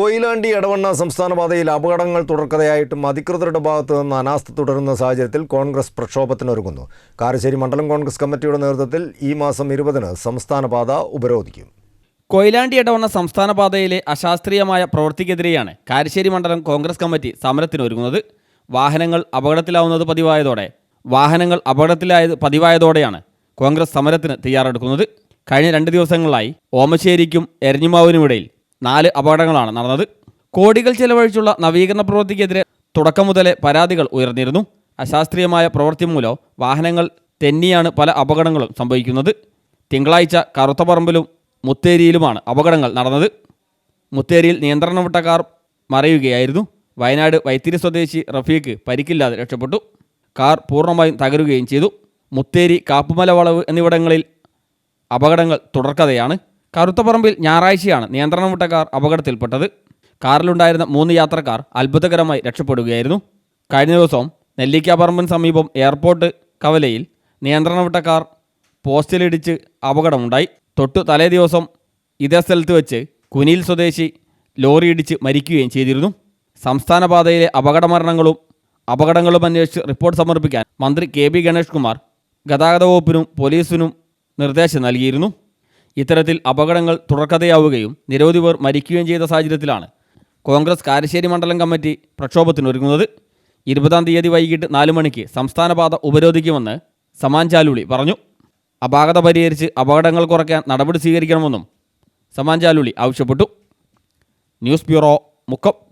കൊയിലാണ്ടി എടവണ്ണ സംസ്ഥാന പാതയിൽ അപകടങ്ങൾ തുടർക്കഥയായിട്ടും അധികൃതരുടെ ഭാഗത്തു നിന്ന് അനാസ്ഥ തുടരുന്ന സാഹചര്യത്തിൽ കോൺഗ്രസ് പ്രക്ഷോഭത്തിനൊരുങ്ങുന്നു. കാരശ്ശേരി മണ്ഡലം കോൺഗ്രസ് കമ്മിറ്റിയുടെ നേതൃത്വത്തിൽ ഈ മാസം ഇരുപതിന് സംസ്ഥാന പാത ഉപരോധിക്കും. കൊയിലാണ്ടി ഇടവണ്ണ സംസ്ഥാന പാതയിലെ അശാസ്ത്രീയമായ പ്രവൃത്തിക്കെതിരെയാണ് കാരശ്ശേരി മണ്ഡലം കോൺഗ്രസ് കമ്മിറ്റി സമരത്തിനൊരുങ്ങുന്നത്. വാഹനങ്ങൾ അപകടത്തിലാവുന്നത് പതിവായതോടെ വാഹനങ്ങൾ അപകടത്തിലായത് പതിവായതോടെയാണ് കോൺഗ്രസ് സമരത്തിന് തയ്യാറെടുക്കുന്നത്. കഴിഞ്ഞ രണ്ട് ദിവസങ്ങളായി ഓമശ്ശേരിക്കും എരഞ്ഞിമാവിനുമിടയിൽ നാല് അപകടങ്ങളാണ് നടന്നത്. കോടികൾ ചെലവഴിച്ചുള്ള നവീകരണ പ്രവൃത്തിക്കെതിരെ തുടക്കം മുതലേ പരാതികൾ ഉയർന്നിരുന്നു. അശാസ്ത്രീയമായ പ്രവൃത്തി മൂലം വാഹനങ്ങൾ തെന്നിയാണ് പല അപകടങ്ങളും സംഭവിക്കുന്നത്. തിങ്കളാഴ്ച കറുത്തപറമ്പിലും മുത്തേരിയിലുമാണ് അപകടങ്ങൾ നടന്നത്. മുത്തേരിയിൽ നിയന്ത്രണം വിട്ട കാർ മറയുകയായിരുന്നു. വയനാട് വൈത്തിരി സ്വദേശി റഫീഖ് പരിക്കില്ലാതെ രക്ഷപ്പെട്ടു. കാർ പൂർണമായും തകരുകയും ചെയ്തു. മുത്തേരി കാപ്പുമല വളവ് എന്നിവിടങ്ങളിൽ അപകടങ്ങൾ തുടർക്കഥയാണ്. കറുത്തപ്പറമ്പിൽ ഞായറാഴ്ചയാണ് നിയന്ത്രണം വിട്ട കാർ അപകടത്തിൽപ്പെട്ടത്. കാറിലുണ്ടായിരുന്ന മൂന്ന് യാത്രക്കാർ അത്ഭുതകരമായി രക്ഷപ്പെടുകയായിരുന്നു. കഴിഞ്ഞ ദിവസം നെല്ലിക്കാപ്പറമ്പിന് സമീപം എയർപോർട്ട് കവലയിൽ നിയന്ത്രണം വിട്ട കാർ പോസ്റ്റിലിടിച്ച് അപകടമുണ്ടായി. തൊട്ടു തലേ ദിവസം ഇതേ സ്ഥലത്ത് വെച്ച് കുനിയിൽ സ്വദേശി ലോറി ഇടിച്ച് മരിക്കുകയും ചെയ്തിരുന്നു. സംസ്ഥാന പാതയിലെ അപകട മരണങ്ങളും അപകടങ്ങളും അന്വേഷിച്ച് റിപ്പോർട്ട് സമർപ്പിക്കാൻ മന്ത്രി കെ ബി ഗണേഷ് കുമാർ ഗതാഗത വകുപ്പിനും പോലീസിനും നിർദ്ദേശം നൽകിയിരുന്നു. ഇത്തരത്തിൽ അപകടങ്ങൾ തുടർക്കഥയാവുകയും നിരവധി പേർ മരിക്കുകയും ചെയ്ത സാഹചര്യത്തിലാണ് കോൺഗ്രസ് കാരശ്ശേരി മണ്ഡലം കമ്മിറ്റി പ്രക്ഷോഭത്തിനൊരുങ്ങുന്നത്. ഇരുപതാം തീയതി വൈകിട്ട് നാല് മണിക്ക് സംസ്ഥാന പാത ഉപരോധിക്കുമെന്ന് സമാൻ ചാലുളി പറഞ്ഞു. അപാകത പരിഹരിച്ച് അപകടങ്ങൾ കുറയ്ക്കാൻ നടപടി സ്വീകരിക്കണമെന്നും സമാൻ ചാലുളി ആവശ്യപ്പെട്ടു. News bureau Mukkam.